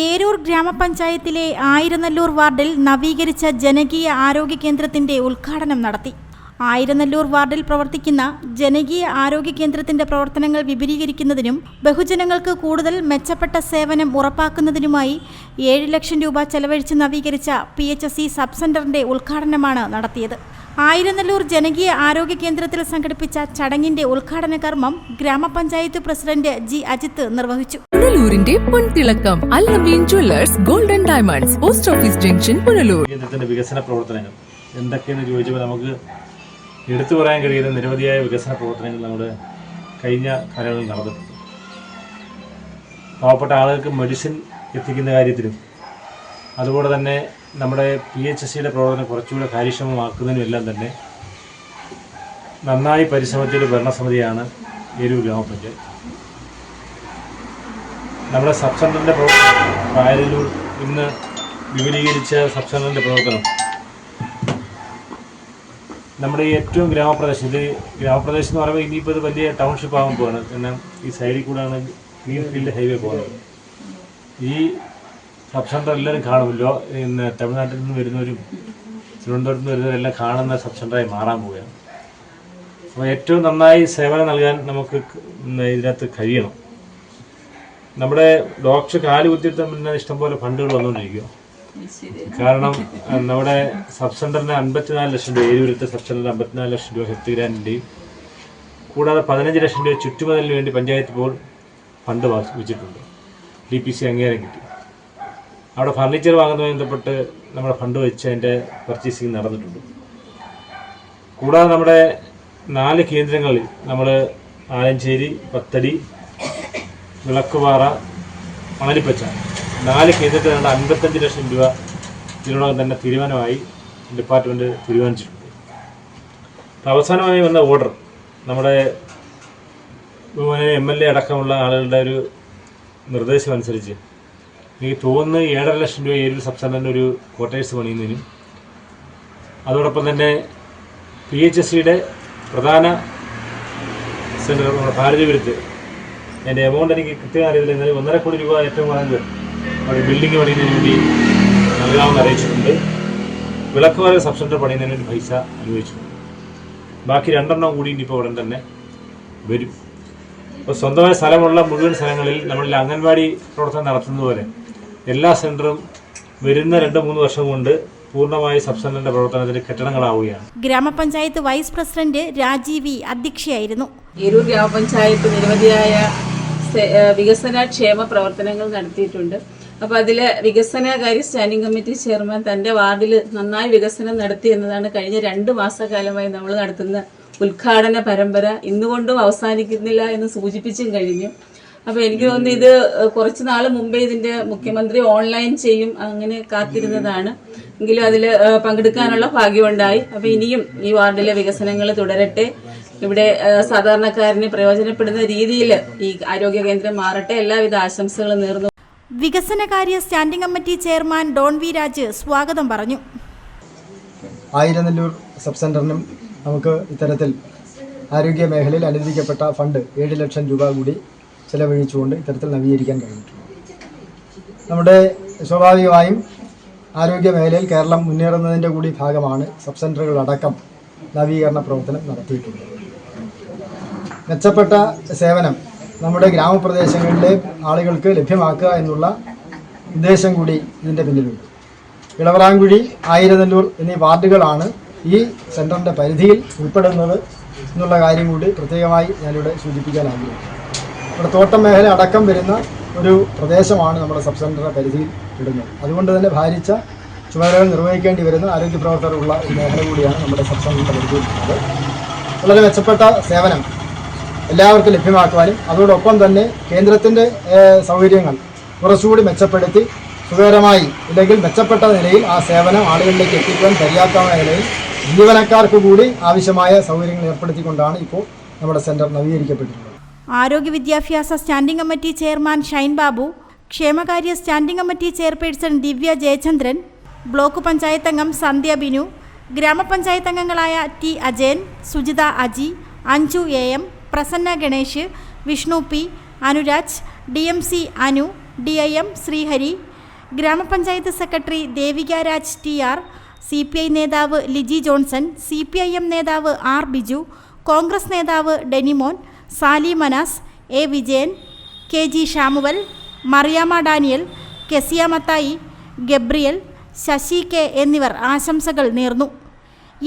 ഏരൂർ ഗ്രാമപഞ്ചായത്തിലെ ആയിരനല്ലൂർ വാർഡിൽ നവീകരിച്ച ജനകീയ ആരോഗ്യ കേന്ദ്രത്തിന്റെ ഉദ്ഘാടനം നടത്തി. ആയിരനല്ലൂർ വാർഡിൽ പ്രവർത്തിക്കുന്ന ജനകീയ ആരോഗ്യ കേന്ദ്രത്തിന്റെ പ്രവർത്തനങ്ങൾ വിപുലീകരിക്കുന്നതിനും ബഹുജനങ്ങൾക്ക് കൂടുതൽ മെച്ചപ്പെട്ട സേവനം ഉറപ്പാക്കുന്നതിനുമായി ഏഴ് ലക്ഷം രൂപ ചെലവഴിച്ച് നവീകരിച്ച P H S C sub സെന്ററിന്റെ ഉദ്ഘാടനമാണ് നടത്തിയത്. ആയിരനല്ലൂർ ജനകീയ ആരോഗ്യ കേന്ദ്രത്തിൽ സംഘടിപ്പിച്ച ചടങ്ങിന്റെ ഉദ്ഘാടന കർമ്മം ഗ്രാമപഞ്ചായത്ത് പ്രസിഡന്റ് ജി അജിത്ത് നിർവഹിച്ചു. പുനലൂരിന്റെ പൊൻതിളക്കം Allameen jewellers golden diamonds post office junction Punalur. കേന്ദ്രത്തിന്റെ വികസന പ്രവർത്തനങ്ങൾ എന്തൊക്കെയാണ് ചോദിച്ചപ്പോൾ നമുക്ക് എടുത്തു പറയാൻ കഴിയുന്ന നിരവധിയായ വികസന പ്രവർത്തനങ്ങൾ നമ്മുടെ കഴിഞ്ഞ കാലങ്ങളിൽ നടന്നിട്ടുണ്ട്. പാവപ്പെട്ട ആളുകൾക്ക് മെഡിസിൻ എത്തിക്കുന്ന കാര്യത്തിലും അതുപോലെ തന്നെ നമ്മുടെ പി എച്ച് എസ് സിയുടെ പ്രവർത്തനം കുറച്ചുകൂടെ കാര്യക്ഷമമാക്കുന്നതിനും എല്ലാം തന്നെ നന്നായി പരിശ്രമിച്ചൊരു ഭരണസമിതിയാണ് ഏരൂർ ഗ്രാമപഞ്ചായത്ത്. നമ്മുടെ സബ് സെന്ററിന്റെ പ്രവർത്തനം കായലൂർ ഇന്ന് വിപുലീകരിച്ച സബ് സെന്ററിന്റെ പ്രവർത്തനം നമ്മുടെ ഏറ്റവും ഗ്രാമപ്രദേശം ഇത് ഗ്രാമപ്രദേശം എന്ന് പറയുമ്പോൾ ഇനിയിപ്പോൾ ഇത് വലിയ ടൗൺഷിപ്പ് ആകാൻ പോവാണ്. കാരണം ഈ സൈഡിൽ കൂടെയാണ് ഗ്രീൻ ഫീൽഡ് ഹൈവേ പോകുന്നത്. ഈ സബ് സെന്റർ എല്ലാവരും കാണുമല്ലോ. ഇന്ന് തമിഴ്നാട്ടിൽ നിന്ന് വരുന്നവരും തിരുവനന്തപുരത്ത് നിന്ന് വരുന്നവരെല്ലാം കാണുന്ന സബ് സെന്ററായി മാറാൻ പോവുകയാണ്. അപ്പോൾ ഏറ്റവും നന്നായി സേവനം നൽകാൻ നമുക്ക് ഇതിനകത്ത് കഴിയണം. നമ്മുടെ ഡോക്ടർ കാലുകുത്തിയിട്ട് പിന്നെ ഇഷ്ടംപോലെ ഫണ്ടുകൾ വന്നുകൊണ്ടിരിക്കുക കാരണം നമ്മുടെ സബ് സെന്ററിന് അൻപത്തിനാല് ലക്ഷം രൂപ ഏരൂരത്തെ സബ് സെന്ററിന് അമ്പത്തിനാല് ലക്ഷം രൂപ ഹെൽത്ത് ഗ്രാൻഡിന്റെയും കൂടാതെ പതിനഞ്ച് ലക്ഷം രൂപ ചുറ്റുമതിലിന് വേണ്ടി പഞ്ചായത്ത് ഇപ്പോൾ ഫണ്ട് വെച്ചിട്ടുണ്ട്. ഡി പി സി അംഗീകാരം കിട്ടി. അവിടെ ഫർണിച്ചർ വാങ്ങുന്നതുമായി ബന്ധപ്പെട്ട് നമ്മുടെ ഫണ്ട് വെച്ച് അതിന്റെ പർച്ചേസിങ് നടന്നിട്ടുണ്ട്. കൂടാതെ നമ്മുടെ നാല് കേന്ദ്രങ്ങളിൽ നമ്മൾ ആലഞ്ചേരി പത്തടി വിളക്കുപാറ മണലിപ്പച്ച നാല് കേന്ദ്രത്തിലാണ് അൻപത്തഞ്ച് ലക്ഷം രൂപ ഇതിനോടകം തന്നെ തീരുമാനമായി ഡിപ്പാർട്ട്മെന്റ് തീരുമാനിച്ചിട്ടുണ്ട്. അവസാനമായി വന്ന ഓർഡർ നമ്മുടെ എം എൽ എ അടക്കമുള്ള ആളുകളുടെ ഒരു നിർദ്ദേശം അനുസരിച്ച് എനിക്ക് തോന്നുന്നു ഏഴര ലക്ഷം രൂപ ഏഴ് സബ്സെന്ററിന്റെ ഒരു ക്വാർട്ടേഴ്സ് പണിയുന്നതിനും അതോടൊപ്പം തന്നെ പി എച്ച് എസ് സിയുടെ പ്രധാന സെന്റർ നമ്മുടെ ഭാരതീപുരത്ത് എന്റെ എമൗണ്ട് എനിക്ക് കൃത്യമായി അറിയില്ല എന്നാലും ഒന്നര കോടി രൂപ ഏറ്റവും കുറഞ്ഞത് അവിടെ ബിൽഡിംഗ് പണിയുന്നതിന് വേണ്ടി നൽകാമെന്ന് അറിയിച്ചിട്ടുണ്ട്. വിളക്ക് വരെ സബ് സെന്റർ പണിയുന്നതിന് വേണ്ടി പൈസ അനുവദിച്ചിട്ടുണ്ട്. ബാക്കി രണ്ടെണ്ണം കൂടി ഇനിയിപ്പോൾ ഉടൻ തന്നെ വരും. അപ്പോൾ സ്വന്തമായ സ്ഥലമുള്ള മുഴുവൻ സ്ഥലങ്ങളിൽ നമ്മളിൽ അംഗൻവാടി പ്രവർത്തനം നടത്തുന്നത് പോലെ എല്ലാ സെന്ററും വരുന്ന രണ്ട് മൂന്ന് വർഷം കൊണ്ട് പൂർണമായി സബ് സെന്ററിന്റെ പ്രവർത്തനത്തിന് കെട്ടിടങ്ങളാവുകയാണ്. ഗ്രാമപഞ്ചായത്ത് വൈസ് പ്രസിഡന്റ് രാജീവി അധ്യക്ഷയായിരുന്നു. ഏരൂർ ഗ്രാമപഞ്ചായത്ത് നിരവധിയായ വികസന ക്ഷേമ പ്രവർത്തനങ്ങൾ നടത്തിയിട്ടുണ്ട്. അപ്പോൾ അതിൽ വികസനകാര്യ സ്റ്റാൻഡിംഗ് കമ്മിറ്റി ചെയർമാൻ തന്റെ വാർഡിൽ നന്നായി വികസനം നടത്തി എന്നതാണ് കഴിഞ്ഞ രണ്ട് മാസക്കാലമായി നമ്മൾ നടത്തുന്ന ഉദ്ഘാടന പരമ്പര. ഇന്നുകൊണ്ടും അവസാനിക്കുന്നില്ല എന്ന് സൂചിപ്പിച്ചും കഴിഞ്ഞു. അപ്പോൾ എനിക്ക് തോന്നുന്നു ഇത് കുറച്ചു നാൾ മുമ്പേ ഇതിന്റെ മുഖ്യമന്ത്രി ഓൺലൈൻ ചെയ്യും അങ്ങനെ കാത്തിരുന്നതാണ്. എങ്കിലും അതിൽ പങ്കെടുക്കാനുള്ള ഭാഗ്യമുണ്ടായി. അപ്പോൾ ഇനിയും ഈ വാർഡിലെ വികസനങ്ങൾ തുടരട്ടെ. ഇവിടെ സാധാരണക്കാരന് പ്രയോജനപ്പെടുന്ന രീതിയിൽ ഈ ആരോഗ്യ കേന്ദ്രം മാറട്ടെ. എല്ലാവിധ ആശംസകളും നേർന്നു. വികസനകാര്യ standing committee chairman Don V Raj സ്വാഗതം പറഞ്ഞു. ആയിരനല്ലൂർ സബ് സെന്ററിനും നമുക്ക് ഇത്തരത്തിൽ ആരോഗ്യ മേഖലയിൽ അനുവദിക്കപ്പെട്ട ഫണ്ട് ഏഴ് ലക്ഷം രൂപ കൂടി ചെലവഴിച്ചുകൊണ്ട് ഇത്തരത്തിൽ നവീകരിക്കാൻ കഴിഞ്ഞിട്ടുണ്ട്. നമ്മുടെ സ്വാഭാവികമായും ആരോഗ്യ മേഖലയിൽ കേരളം മുന്നേറുന്നതിന്റെ കൂടി ഭാഗമാണ് സബ് സെന്ററുകളടക്കം നവീകരണ പ്രവർത്തനം നടത്തിയിട്ടുള്ളത്. മെച്ചപ്പെട്ട സേവനം നമ്മുടെ ഗ്രാമപ്രദേശങ്ങളിലെ ആളുകൾക്ക് ലഭ്യമാക്കുക എന്നുള്ള ഉദ്ദേശം കൂടി ഇതിന്റെ പിന്നിലുണ്ട്. ഇളവറാങ്കുഴി ആയിരനല്ലൂർ എന്നീ വാർഡുകളാണ് ഈ സെന്ററിന്റെ പരിധിയിൽ ഉൾപ്പെടുന്നത് എന്നുള്ള കാര്യം കൂടി പ്രത്യേകമായി ഞാനിവിടെ സൂചിപ്പിക്കാൻ ആഗ്രഹിക്കുന്നു. ഇവിടെ തോട്ടം മേഖല അടക്കം വരുന്ന ഒരു പ്രദേശമാണ് നമ്മുടെ സബ് സെന്ററിന്റെ പരിധിയിൽ ഇടുന്നത്. അതുകൊണ്ട് തന്നെ ഭാരിച്ച ചുമതലകൾ നിർവഹിക്കേണ്ടി വരുന്ന ആരോഗ്യ പ്രവർത്തകരുള്ള ഒരു മേഖല കൂടിയാണ് നമ്മുടെ സബ് സെന്ററിന്റെ പരിധിയിൽ വളരെ മെച്ചപ്പെട്ട സേവനം എല്ലാവർക്കും ലഭ്യമാക്കുവാനും അതോടൊപ്പം തന്നെ കേന്ദ്രത്തിന്റെ സൗകര്യങ്ങൾ കുറച്ചുകൂടി മെച്ചപ്പെടുത്തി സുഖകരമായി ഇല്ലെങ്കിൽ മെച്ചപ്പെട്ട നിലയിൽ ആ സേവനം ആളുകളിലേക്ക് എത്തിക്കുവാൻ പര്യാപ്തമായ നിലയിൽ ജീവനക്കാർക്ക് കൂടി ആവശ്യമായ സൗകര്യങ്ങൾ ഏർപ്പെടുത്തിക്കൊണ്ടാണ് ഇപ്പോൾ നമ്മുടെ സെന്റർ നവീകരിക്കപ്പെട്ടിട്ടുള്ളത്. ആരോഗ്യ വിദ്യാഭ്യാസ standing committee chairman Shine Babu ക്ഷേമകാര്യ standing committee chairperson Divya Jayachandran block panchayat അംഗം സന്ധ്യ ബിനു ഗ്രാമപഞ്ചായത്ത് അംഗങ്ങളായ T Ajayan Sujitha Aji Anju A M Prasanna Ganesh Vishnu P Anuraj D M C Anu D I M Sreehari grama panchayat secretary Devika Raj T R C P I നേതാവ് Liji Johnson C P I M നേതാവ് R Biju Congress നേതാവ് Denimon Sali Manas A Vijayan K G Samuel Mariyama Daniel Keziah Mathai Gabriel Sasi K എന്നിവർ ആശംസകൾ നേർന്നു.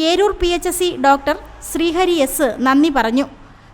Eroor P H S C doctor Sreehari S നന്ദി പറഞ്ഞു.